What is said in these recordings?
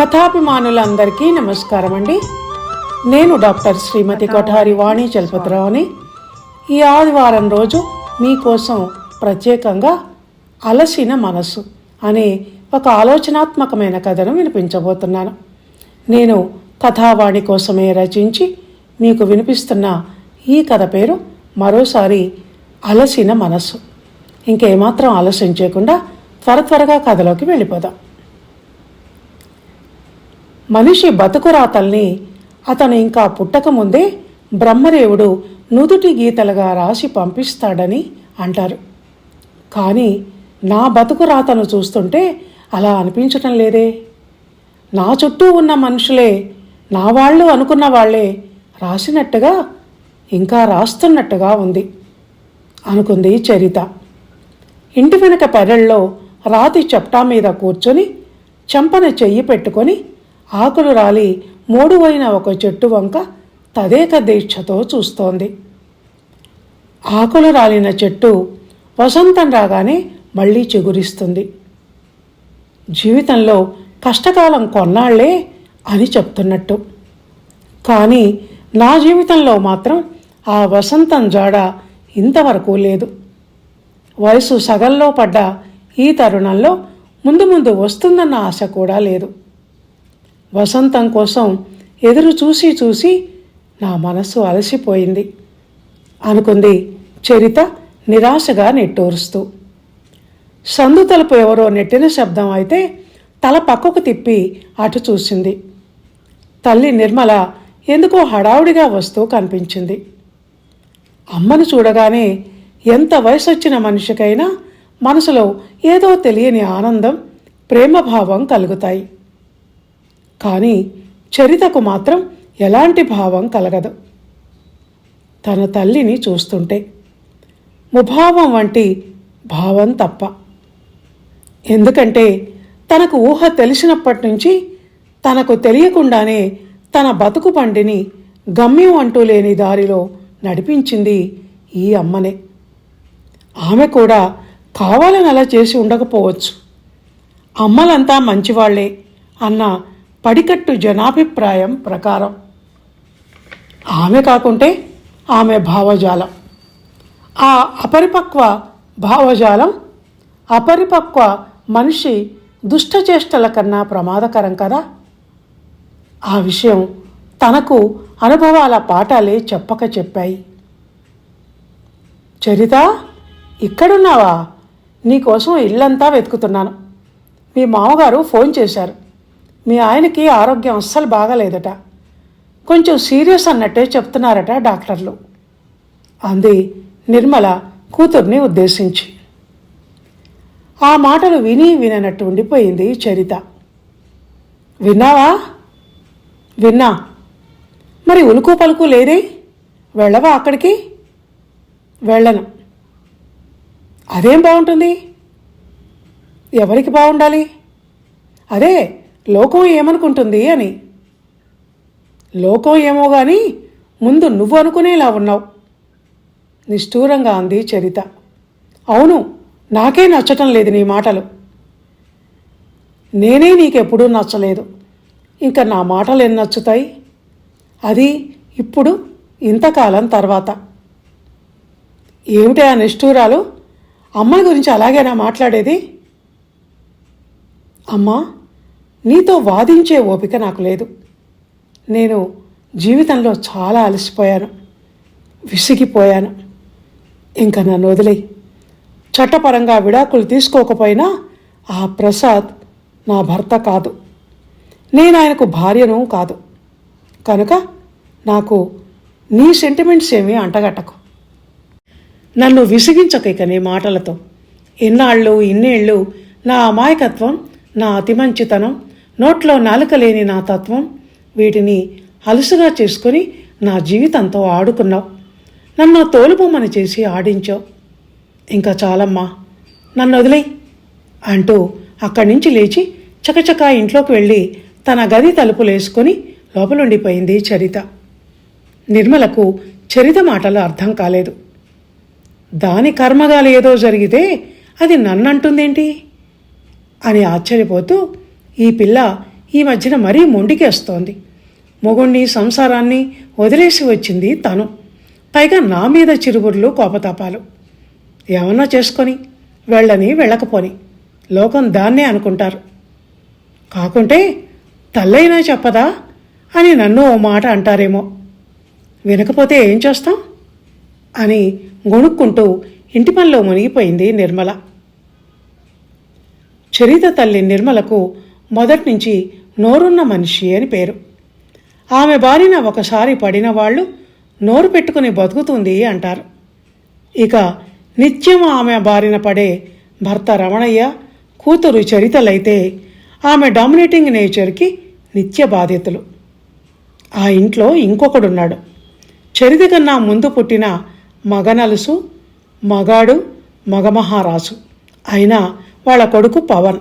కథాభిమానులందరికీ నమస్కారం అండి నేను డాక్టర్ శ్రీమతి కొఠారి వాణి చలపతిరావుని. ఈ ఆదివారం రోజు మీకోసం ప్రత్యేకంగా అలసిన మనసు అనే ఒక ఆలోచనాత్మకమైన కథను వినిపించబోతున్నాను. నేను కథావాణి కోసమే రచించి మీకు వినిపిస్తున్న ఈ కథ పేరు మరోసారి అలసిన మనస్సు. ఇంకేమాత్రం ఆలస్యం చేయకుండా త్వర త్వరగా కథలోకి వెళ్ళిపోదాం. మనిషి బతుకురాతల్ని అతను ఇంకా పుట్టకముందే బ్రహ్మదేవుడు నుదుటి గీతలుగా రాసి పంపిస్తాడని అంటారు. కానీ నా బతుకురాతను చూస్తుంటే అలా అనిపించటం లేదే. నా చుట్టూ ఉన్న మనుషులే నా వాళ్ళు అనుకున్న వాళ్ళే రాసినట్టుగా ఇంకా రాస్తున్నట్టుగా ఉంది అనుకుంది చరిత. ఇంటి వెనక పెరళ్ళలో రాతి చప్టా మీద కూర్చొని చెంపన చెయ్యి పెట్టుకొని ఆకులు రాలి మూడువైన ఒక చెట్టు వంక తదేక దీక్షతో చూస్తోంది. ఆకులు రాలిన చెట్టు వసంతం రాగానే మళ్ళీ చిగురిస్తుంది. జీవితంలో కష్టకాలం కొన్నాళ్ళే అని చెప్తున్నట్టు. కానీ నా జీవితంలో మాత్రం ఆ వసంతం జాడ ఇంతవరకు లేదు. వయసు సగంలో పడ్డ ఈ తరుణంలో ముందు ముందు వస్తుందన్న ఆశ కూడా లేదు. వసంతం కోసం ఎదురు చూసి చూసి నా మనస్సు అలసిపోయింది. అనుకుంది చరిత నిరాశగా నెట్టూరుస్తూ. సందు తలుపు ఎవరో నెట్టిన శబ్దం అయితే తల పక్కకు తిప్పి అటు చూసింది. తల్లి నిర్మల ఎందుకో హడావుడిగా వస్తూ కనిపించింది. అమ్మను చూడగానే ఎంత వయసు వచ్చిన మనిషికైనా మనసులో ఏదో తెలియని ఆనందం ప్రేమభావం కలుగుతాయి. కానీ చరితకు మాత్రం ఎలాంటి భావం కలగదు. తన తల్లిని చూస్తుంటే ముభావం వంటి భావం తప్ప. ఎందుకంటే తనకు ఊహ తెలిసినప్పటి నుంచి తనకు తెలియకుండానే తన బతుకు పండిని గమ్యం అంటూ లేని దారిలో నడిపించింది ఈ అమ్మనే. ఆమె కూడా కావాలని అలా చేసి ఉండకపోవచ్చు. అమ్మలంతా మంచివాళ్ళే అన్న పడికట్టు జనాభిప్రాయం ప్రకారం. ఆమె కాకుంటే ఆమె భావజాలం. ఆ అపరిపక్వ భావజాలం అపరిపక్వ మనిషి దుష్టచేష్టల కన్నా ప్రమాదకరం కదా? ఆ విషయం తనకు అనుభవాల పాఠాలే చెప్పక చెప్పాయి. చరిత ఇక్కడున్నావా? నీకోసం ఇల్లంతా వెతుకుతున్నాను. మీ మామగారు ఫోన్ చేశారు. మీ ఆయనకి ఆరోగ్యం అస్సలు బాగాలేదట. కొంచెం సీరియస్ అన్నట్టే చెప్తున్నారట డాక్టర్లు. అంది నిర్మల కూతుర్ని ఉద్దేశించి. ఆ మాటలు విని విననట్టు ఉండిపోయింది చరిత. విన్నావా? విన్నా. మరి ఉలుకు పలుకు లేదే? వెళ్ళవా అక్కడికి? వెళ్ళను. అదేం బాగుంటుంది? ఎవరికి బాగుండాలి? అదే లోకం ఏమనుకుంటుంది అని. లోకం ఏమో కానీ ముందు నువ్వు అనుకునేలా ఉన్నావు. నిష్ఠూరంగా అంది చరిత. అవును నాకే నచ్చటం లేదు నీ మాటలు. నేనే నీకెప్పుడూ నచ్చలేదు. ఇంకా నా మాటలు ఎన్ని నచ్చుతాయి? అది ఇప్పుడు ఇంతకాలం తర్వాత. ఏమిటి ఆ నిష్ఠూరాలు? అమ్మాయి గురించి అలాగేనా మాట్లాడేది? అమ్మా నీతో వాదించే ఓపిక నాకు లేదు. నేను జీవితంలో చాలా అలసిపోయాను. విసిగిపోయాను. ఇంకా నన్ను వదిలేయి. చట్టపరంగా విడాకులు తీసుకోకపోయినా ఆ ప్రసాద్ నా భర్త కాదు. నేను ఆయనకు భార్యను కాదు. కనుక నాకు నీ సెంటిమెంట్స్ ఏమీ అంటగట్టకు. నన్ను విసిగించక ఇక నీ మాటలతో. ఇన్నాళ్ళు ఇన్నేళ్ళు నా అమాయకత్వం నా అతిమంచితనం నోట్లో నాలుక లేని నా తత్వం వీటిని అలుసుగా చేసుకొని నా జీవితంతో ఆడుకున్నావు. నన్ను తోలుబొమ్మని చేసి ఆడించావు. ఇంకా చాలమ్మా నన్ను వదిలే అంటూ అక్కడి నుంచి లేచి చకచకా ఇంట్లోకి వెళ్ళి తన గది తలుపులేసుకొని లోపలుండిపోయింది చరిత. నిర్మలకు చరిత మాటలు అర్థం కాలేదు. దాని కర్మగాలు ఏదో జరిగితే అది నన్నంటుందేంటి? అని ఆశ్చర్యపోతూ ఈ పిల్ల ఈ మధ్యన మరీ మొండికేస్తోంది. మొగుణ్ణి సంసారాన్ని వదిలేసి వచ్చింది తను. పైగా నా మీద చిరుబుర్లు కోపతాపాలు. ఏమన్నా చేసుకొని వెళ్ళని వెళ్ళకపోని. లోకం దాన్నే అనుకుంటారు. కాకుంటే తల్లైనా చెప్పదా అని నన్ను ఓ మాట అంటారేమో. వినకపోతే ఏం చేస్తాం? అని గొణుక్కుంటూ ఇంటి పనిలో మునిగిపోయింది నిర్మల. చరిత తల్లి నిర్మలకు మొదటి నుంచి నోరున్న మనిషి అని పేరు. ఆమె బారిన ఒకసారి పడిన వాళ్ళు నోరు పెట్టుకుని బతుకుతుంది అంటారు. ఇక నిత్యం ఆమె బారిన పడే భర్త రమణయ్య కూతురు చరితలైతే ఆమె డామినేటింగ్ నేచర్కి నిత్య బాధ్యతలు. ఆ ఇంట్లో ఇంకొకడున్నాడు. చరిత కన్నా ముందు పుట్టిన మగనలుసు మగాడు మగమహారాజు. అయినా వాళ్ళ కొడుకు పవన్.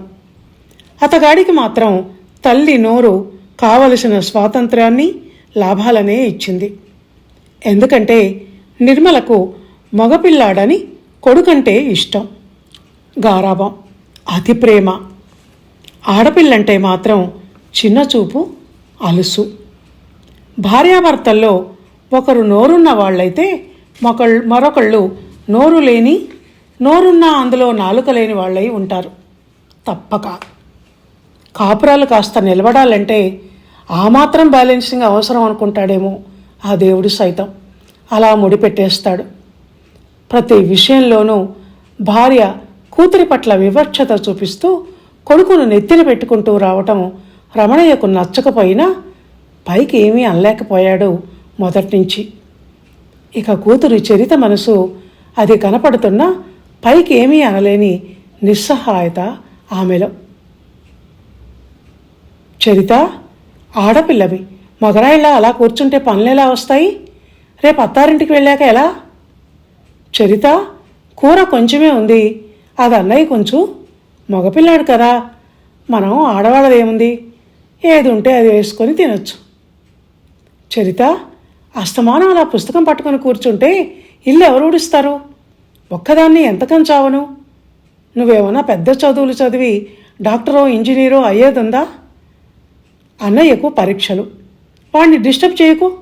అతగాడికి మాత్రం తల్లి నోరు కావలసిన స్వాతంత్ర్యాన్ని లాభాలనే ఇచ్చింది. ఎందుకంటే నిర్మలకు మగపిల్లాడని కొడుకంటే ఇష్టం. గారాభం అతి ప్రేమ. ఆడపిల్లంటే మాత్రం చిన్న చూపు అలుసు. భార్యాభర్తల్లో ఒకరు నోరున్న వాళ్ళైతే మొకళ్ళు మరొకళ్ళు నోరు లేని నోరున్న అందులో నాలుక లేని వాళ్ళై ఉంటారు. తప్పక. కాపురాలు కాస్త నిలబడాలంటే ఆ మాత్రం బ్యాలెన్సింగ్ అవసరం అనుకుంటాడేమో ఆ దేవుడు సైతం. అలా ముడిపెట్టేస్తాడు. ప్రతి విషయంలోనూ భార్య కూతురి పట్ల వివక్షత చూపిస్తూ కొడుకును నెత్తిన పెట్టుకుంటూ రావటం రమణయ్యకు నచ్చకపోయినా పైకి ఏమీ అనలేకపోయాడు మొదటి నుంచి. ఇక కూతురి చరిత మనసు అది కనపడుతున్నా పైకి ఏమీ అనలేని నిస్సహాయత ఆమెలో. చరిత ఆడపిల్లవి. మగరాయిలా అలా కూర్చుంటే పనులు ఎలా వస్తాయి? రేపు అత్తారింటికి వెళ్ళాక ఎలా? చరిత కూర కొంచెమే ఉంది. అది అన్నయ్య కొంచెం. మగపిల్లాడు కదా. మనం ఆడవాళ్ళదేముంది? ఏది ఉంటే అది వేసుకొని తినొచ్చు. చరిత అస్తమానం అలా పుస్తకం పట్టుకొని కూర్చుంటే ఇల్లు ఎవరు ఊడిస్తారు? ఒక్కదాన్ని ఎంతకం చావను? నువ్వేమన్నా పెద్ద చదువులు చదివి డాక్టరో ఇంజనీరో అయ్యేదుందా? అన్నయ్యకు పరీక్షలు. వాణ్ణి డిస్టర్బ్ చేయకు.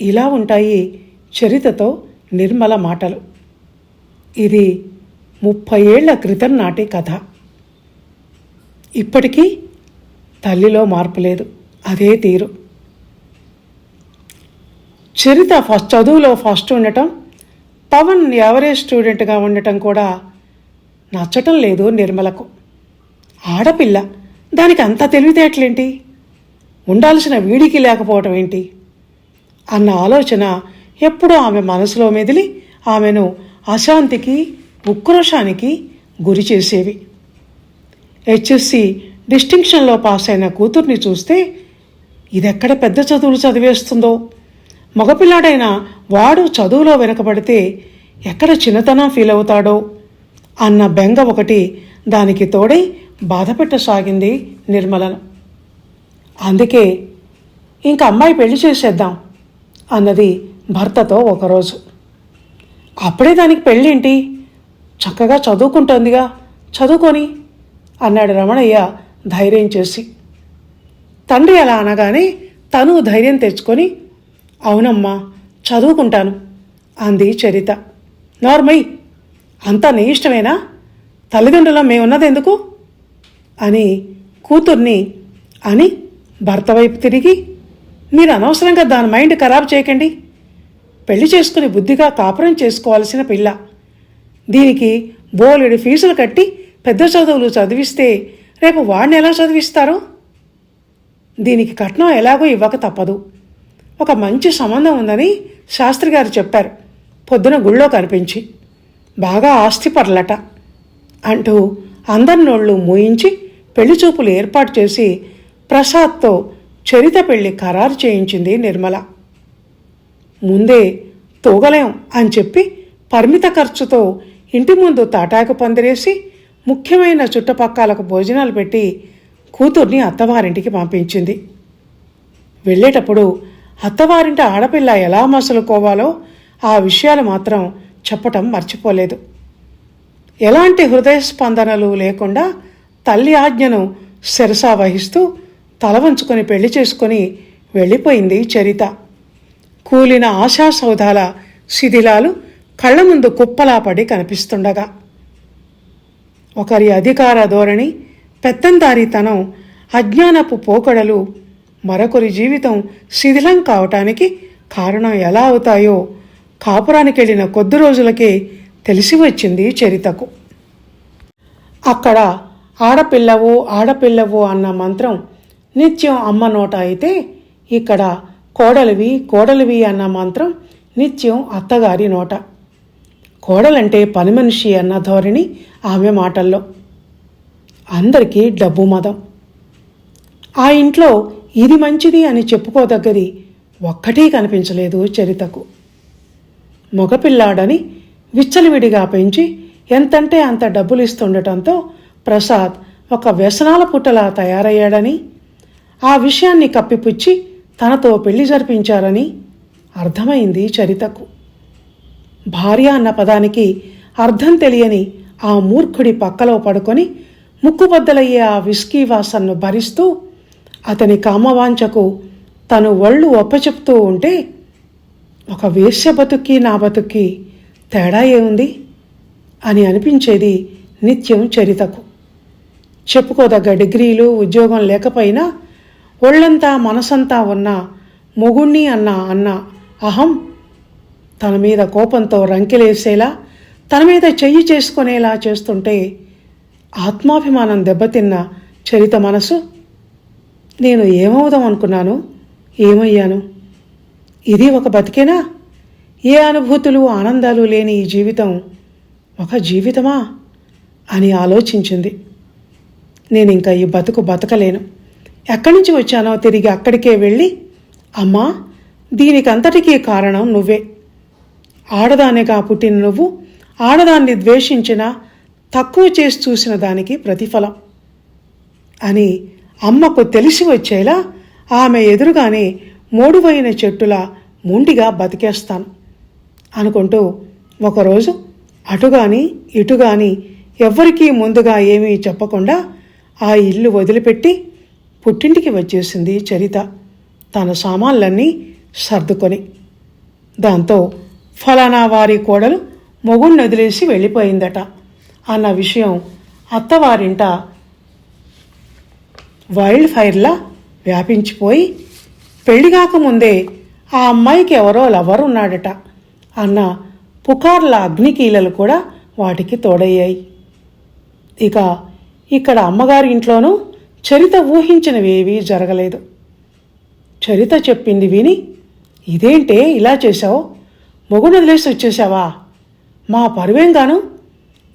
ఇలా ఉంటాయి చరితతో నిర్మల మాటలు. ఇది ముప్పై ఏళ్ళ క్రితం నాటి కథ. ఇప్పటికీ తల్లిలో మార్పు లేదు. అదే తీరు. చరిత ఫస్ట్ చదువులో ఫస్ట్ ఉండటం పవన్ యావరేజ్ స్టూడెంట్గా ఉండటం కూడా నచ్చటం లేదు నిర్మలకు. ఆడపిల్ల దానికి అంత తెలివితేటలేంటి? ఉండాల్సిన వీడికి లేకపోవటం ఏంటి? అన్న ఆలోచన ఎప్పుడూ ఆమె మనసులో మెదిలి ఆమెను అశాంతికి ఉక్రోషానికి గురి చేసేవి. హెచ్ఎస్సి డిస్టింక్షన్లో పాస్ అయిన కూతుర్ని చూస్తే ఇదెక్కడ పెద్ద చదువులు చదివేస్తుందో? మగపిల్లాడైన వాడు చదువులో వెనకబడితే ఎక్కడ చిన్నతనం ఫీల్ అవుతాడో అన్న బెంగ ఒకటి దానికి తోడై బాధపెట్టసాగింది నిర్మలను అందుకే ఇంక అమ్మాయి పెళ్ళి చేసేద్దాం అన్నది భర్తతో ఒకరోజు. అప్పుడే దానికి పెళ్ళేంటి? చక్కగా చదువుకుంటోందిగా చదువుకొని అన్నాడు రమణయ్య ధైర్యం చేసి. తండ్రి అలా అనగానే తను ధైర్యం తెచ్చుకొని అవునమ్మా చదువుకుంటాను అంది చరిత. నార్మై అంతా నీ ఇష్టమేనా? తల్లిదండ్రులం మేమున్నది ఎందుకు అని కూతుర్ని అని భర్త వైపు తిరిగి మీరు అనవసరంగా దాని మైండ్ ఖరాబ్ చేయకండి. పెళ్ళి చేసుకుని బుద్ధిగా కాపురం చేసుకోవాల్సిన పిల్ల. దీనికి బోలెడు ఫీజులు కట్టి పెద్ద చదువులు చదివిస్తే రేపు వాడిని ఎలా చదివిస్తారు? దీనికి కట్నం ఎలాగో ఇవ్వక తప్పదు. ఒక మంచి సంబంధం ఉందని శాస్త్రి గారు చెప్పారు. పొద్దున గుళ్ళో కనిపించి బాగా ఆస్తిపర్లట అంటూ అందరి నోళ్ళు మూయించి పెళ్ళి చూపులు ఏర్పాటు చేసి ప్రసాద్తో చరిత పెళ్ళి ఖరారు చేయించింది నిర్మల. ముందే తూగలేం అని చెప్పి పరిమిత ఖర్చుతో ఇంటి ముందు తాటాకు పందిరేసి ముఖ్యమైన చుట్టుపక్కలకు భోజనాలు పెట్టి కూతుర్ని అత్తవారింటికి పంపించింది. వెళ్ళేటప్పుడు అత్తవారింటి ఆడపిల్ల ఎలా మసులుకోవాలో ఆ విషయాలు మాత్రం చెప్పటం మర్చిపోలేదు. ఎలాంటి హృదయ స్పందనలు లేకుండా తల్లి ఆజ్ఞను శిరసా వహిస్తూ తల వంచుకొని పెళ్ళి చేసుకొని వెళ్ళిపోయింది చరిత. కూలిన ఆశా సౌధాల శిథిలాలు కళ్ళ ముందు కుప్పలా పడి కనిపిస్తుండగా. ఒకరి అధికార ధోరణి పెత్తందారీతనం అజ్ఞానపు పోకడలు మరొకరి జీవితం శిథిలం కావటానికి కారణం ఎలా అవుతాయో కాపురానికి వెళ్ళిన కొద్ది రోజులకే తెలిసి వచ్చింది చరితకు. అక్కడ ఆడపిల్లవు ఆడపిల్లవు అన్న మంత్రం నిత్యం అమ్మ నోట అయితే ఇక్కడ కోడలివి కోడలివి అన్న మంత్రం నిత్యం అత్తగారి నోట. కోడలంటే పని మనిషి అన్న ధోరణి ఆమె మాటల్లో. అందరికీ డబ్బు మదం. ఆ ఇంట్లో ఇది మంచిది అని చెప్పుకోదగ్గది ఒక్కటీ కనిపించలేదు చరితకు. మగపిల్లాడని విచ్చలవిడిగా పెంచి ఎంతంటే అంత డబ్బులు ఇస్తుండటంతో ప్రసాద్ ఒక వ్యసనాల పుట్టలా తయారయ్యాడని ఆ విషయాన్ని కప్పిపుచ్చి తనతో పెళ్ళి జరిపించారని అర్థమైంది చరితకు. భార్య అన్న పదానికి అర్థం తెలియని ఆ మూర్ఖుడి పక్కలో పడుకొని ముక్కుబద్దలయ్యే ఆ విస్కీ వాసనను భరిస్తూ అతని కామవాంఛకు తను ఒళ్ళు ఒప్పచెప్తూ ఉంటే ఒక వేశ్య బతుక్కి నా బతుక్కి తేడా ఏముంది? అని అనిపించేది నిత్యం చరితకు. చెప్పుకోదగ్గ డిగ్రీలు ఉద్యోగం లేకపోయినా ఒళ్ళంతా మనసంతా ఉన్న మొగుణ్ణి అన్న అన్న అహం తన మీద కోపంతో రంకెలేసేలా తన మీద చెయ్యి చేసుకునేలా చేస్తుంటే ఆత్మాభిమానం దెబ్బతిన్న చరిత మనసు నేను ఏమవుదాం అనుకున్నాను? ఏమయ్యాను? ఇది ఒక బతికేనా? ఏ అనుభూతులు ఆనందాలు లేని ఈ జీవితం ఒక జీవితమా? అని ఆలోచించింది. నేను ఇంకా ఈ బతుకు బతకలేను. ఎక్కడి నుంచి వచ్చానో తిరిగి అక్కడికే వెళ్ళి అమ్మా దీనికంతటికీ కారణం నువ్వే. ఆడదానిగా పుట్టిన నువ్వు ఆడదాన్ని ద్వేషించిన తక్కువ చేసి చూసిన దానికి ప్రతిఫలం. అని అమ్మకు తెలిసి వచ్చేలా ఆమె ఎదురుగానే మూడువైన చెట్టులా మొండిగా బతికేస్తాను అనుకుంటూ ఒకరోజు అటుగాని ఇటుగాని ఎవ్వరికీ ముందుగా ఏమీ చెప్పకుండా ఆ ఇల్లు వదిలిపెట్టి పుట్టింటికి వచ్చేసింది చరిత. తన సామాన్లన్నీ సర్దుకొని. దాంతో ఫలానా వారి కోడలు మొగుణ్ణి వదిలేసి వెళ్ళిపోయిందట. అన్న విషయం అత్తవారింట వైల్డ్ ఫైర్లా వ్యాపించిపోయి పెళ్ళి కాకముందే ఆ అమ్మాయికి ఎవరో లవర్ ఉన్నాడట అన్న పుకార్ల అగ్నికీలలు కూడా వాటికి తోడయ్యాయి. ఇక ఇక్కడ అమ్మగారి ఇంట్లోనూ చరిత ఊహించినవేవీ జరగలేదు. చరిత చెప్పింది విని ఇదేంటే ఇలా చేశావు? మొగుడు వదిలేసి వచ్చేసావా మా పరువేం గాను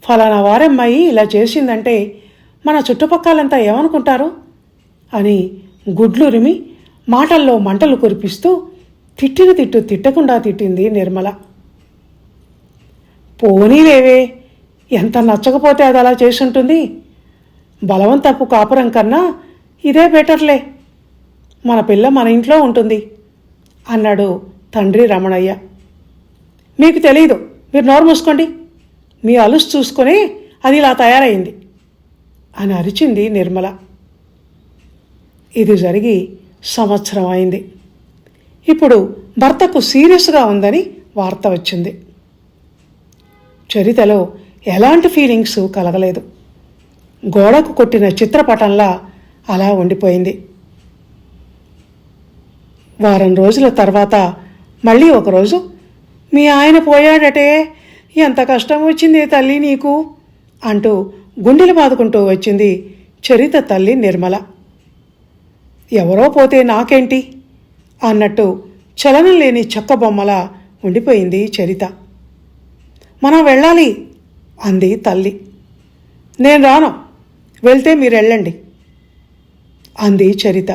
ఫలానా వారమ్మాయి ఇలా చేసిందంటే మన చుట్టుపక్కలంతా ఏమనుకుంటారు? అని గుడ్లురిమి మాటల్లో మంటలు కురిపిస్తూ తిట్టిన తిట్టు తిట్టకుండా తిట్టింది నిర్మల. పోనీలేవే ఎంత నచ్చకపోతే అది అలా చేసుంటుంది? బలవంతపు కాపురం కన్నా ఇదే బెటర్లే. మన పిల్ల మన ఇంట్లో ఉంటుంది అన్నాడు తండ్రి రమణయ్య. మీకు తెలియదు మీరు నోరు మూసుకోండి. మీ అలుసు చూసుకొని అది ఇలా తయారైంది అని అరిచింది నిర్మల. ఇది జరిగి సంవత్సరం అయింది. ఇప్పుడు భర్తకు సీరియస్గా ఉందని వార్త వచ్చింది. చరితలో ఎలాంటి ఫీలింగ్స్ కలగలేదు. గోడకు కొట్టిన చిత్రపటంలా అలా ఉండిపోయింది. వారం రోజుల తర్వాత మళ్ళీ ఒకరోజు మీ ఆయన పోయాడటే ఎంత కష్టం వచ్చింది తల్లి నీకు? అంటూ గుండెలు బాదుకుంటూ వచ్చింది చరిత తల్లి నిర్మల. ఎవరో పోతే నాకేంటి? అన్నట్టు చలనం లేని చెక్క బొమ్మలా ఉండిపోయింది చరిత. మనం వెళ్ళాలి అంది తల్లి. నేను రాను వెళ్తే మీరు వెళ్ళండి. అంది చరిత.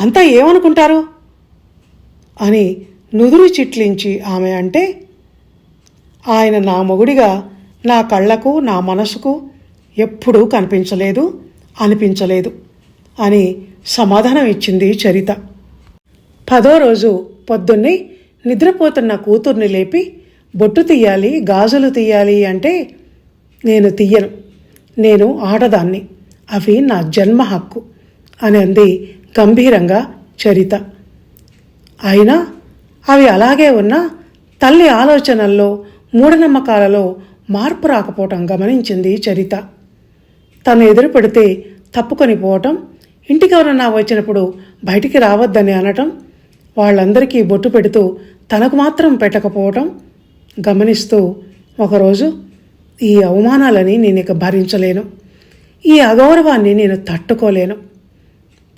అంతా ఏమనుకుంటారు? అని నుదురు చిట్లించి ఆమె అంటే ఆయన నా మొగుడిగా నా కళ్ళకు నా మనసుకు ఎప్పుడూ కనిపించలేదు అనిపించలేదు అని సమాధానం ఇచ్చింది చరిత. పదో రోజు పొద్దున్నే నిద్రపోతున్న కూతుర్ని లేపి బొట్టు తీయాలి గాజులు తీయాలి అంటే నేను తీయను. నేను ఆడదాన్ని. అవి నా జన్మ హక్కు అని అంది గంభీరంగా చరిత. అయినా అవి అలాగే ఉన్న తల్లి ఆలోచనల్లో మూఢనమ్మకాలలో మార్పు రాకపోవటం గమనించింది చరిత. తను ఎదురు పెడితే తప్పుకొని పోవటం ఇంటికెవరన్నా వచ్చినప్పుడు బయటికి రావద్దని అనటం వాళ్ళందరికీ బొట్టు పెడుతూ తనకు మాత్రం పెట్టకపోవటం గమనిస్తూ ఒకరోజు ఈ అవమానాలని నేను ఇక భరించలేను. ఈ అగౌరవాన్ని నేను తట్టుకోలేను.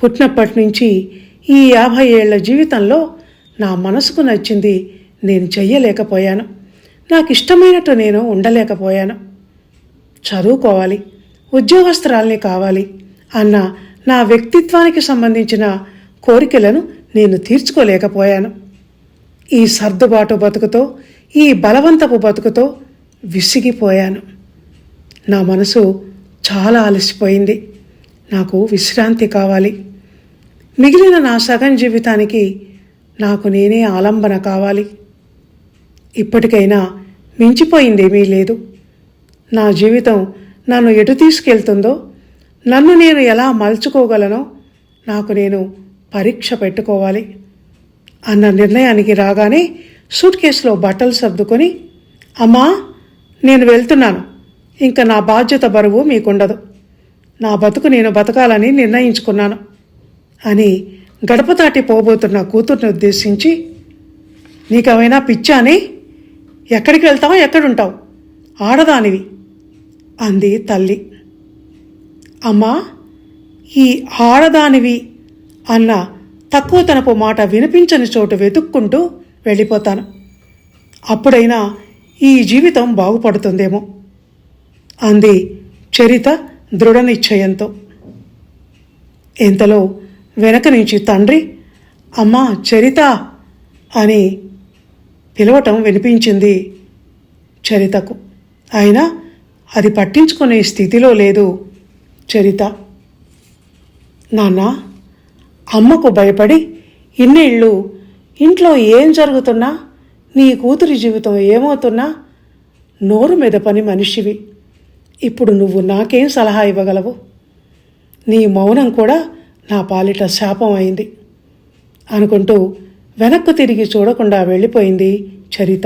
పుట్టినప్పటి నుంచి ఈ యాభై ఏళ్ళ జీవితంలో నా మనసుకు నచ్చింది నేను చెయ్యలేకపోయాను. నాకు ఇష్టమైనట్టు నేను ఉండలేకపోయాను. చదువుకోవాలి ఉద్యోగస్తురాల్ని కావాలి అన్న నా వ్యక్తిత్వానికి సంబంధించిన కోరికలను నేను తీర్చుకోలేకపోయాను. ఈ సర్దుబాటు బతుకుతో ఈ బలవంతపు బతుకుతో విసిగిపోయాను. నా మనసు చాలా అలసిపోయింది. నాకు విశ్రాంతి కావాలి. మిగిలిన నా సగం జీవితానికి నాకు నేనే ఆలంబన కావాలి. ఇప్పటికైనా మించిపోయిందేమీ లేదు. నా జీవితం నన్ను ఎటు తీసుకెళ్తుందో నన్ను నేను ఎలా మలుచుకోగలనో నాకు నేను పరీక్ష పెట్టుకోవాలి. అన్న నిర్ణయానికి రాగానే సూట్ కేసులో బట్టలు సర్దుకొని అమ్మా నేను వెళ్తున్నాను. ఇంకా నా బాధ్యత బరువు మీకుండదు. నా బతుకు నేను బతకాలని నిర్ణయించుకున్నాను. అని గడప దాటి పోబోతున్న కూతుర్ని ఉద్దేశించి నీకేమైనా పిచ్చాని ఎక్కడికి వెళ్తావు ఎక్కడుంటావు? ఆడదానివి. అంది తల్లి. అమ్మా ఈ ఆడదానివి అన్న తక్కువ తనపు మాట వినిపించని చోటు వెతుక్కుంటూ వెళ్ళిపోతాను. అప్పుడైనా ఈ జీవితం బాగుపడుతుందేమో? అంది చరిత దృఢ నిశ్చయంతో ఇంతలో వెనక నుంచి తండ్రి అమ్మా చరిత! అని పిలవటం వినిపించింది చరితకు. అయినా అది పట్టించుకునే స్థితిలో లేదు చరిత. నాన్న అమ్మకు భయపడి ఇన్నేళ్ళు ఇంట్లో ఏం జరుగుతున్నా నీ కూతురి జీవితం ఏమవుతున్నా నోరు మీద పని మనిషివి. ఇప్పుడు నువ్వు నాకేం సలహా ఇవ్వగలవు? నీ మౌనం కూడా నా పాలిట శాపం అయింది. అనుకుంటూ వెనక్కు తిరిగి చూడకుండా వెళ్ళిపోయింది చరిత.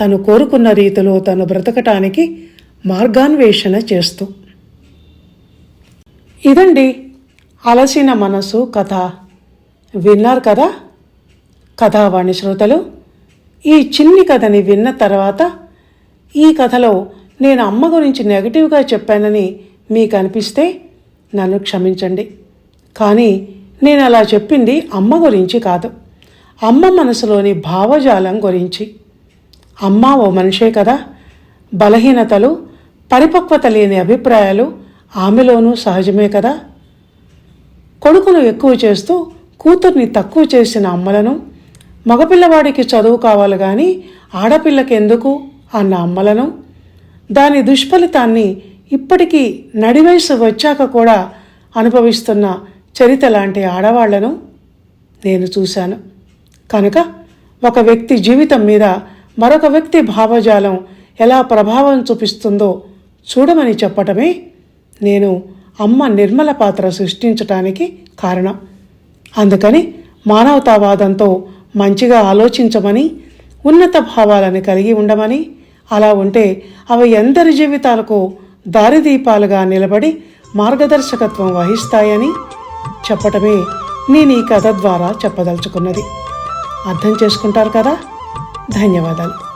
తను కోరుకున్న రీతిలో తను బ్రతకటానికి మార్గాన్వేషణ చేస్తూ. ఇదండి అలసిన మనసు కథ. విన్నారు కదా? కథావాణి శ్రోతలు ఈ చిన్ని కథని విన్న తర్వాత ఈ కథలో నేను అమ్మ గురించి నెగటివ్గా చెప్పానని మీకు అనిపిస్తే నన్ను క్షమించండి. కానీ నేను అలా చెప్పింది అమ్మ గురించి కాదు. అమ్మ మనసులోని భావజాలం గురించి. అమ్మ ఓ మనిషే కదా. బలహీనతలు పరిపక్వత లేని అభిప్రాయాలు ఆమెలోనూ సహజమే కదా. కొడుకును ఎక్కువ చేస్తూ కూతుర్ని తక్కువ చేసిన అమ్మలను మగపిల్లవాడికి చదువు కావాలి కానీ ఆడపిల్లకెందుకు అన్న అమ్మలను? దాని దుష్ఫలితాన్ని ఇప్పటికీ నడివయసు వచ్చాక కూడా అనుభవిస్తున్న చరిత లాంటి ఆడవాళ్ళను నేను చూశాను. కనుక ఒక వ్యక్తి జీవితం మీద మరొక వ్యక్తి భావజాలం ఎలా ప్రభావం చూపిస్తుందో చూడమని చెప్పటమే నేను అమ్మ నిర్మల పాత్ర సృష్టించటానికి కారణం. అందుకని మానవతావాదంతో మంచిగా ఆలోచించమని ఉన్నత భావాలను కలిగి ఉండమని అలా ఉంటే అవి ఎందరి జీవితాలకు దారిదీపాలుగా నిలబడి మార్గదర్శకత్వం వహిస్తాయని చెప్పటమే నేను ఈ కథ ద్వారా చెప్పదలుచుకున్నది. అర్థం చేసుకుంటారు కదా? ధన్యవాదాలు.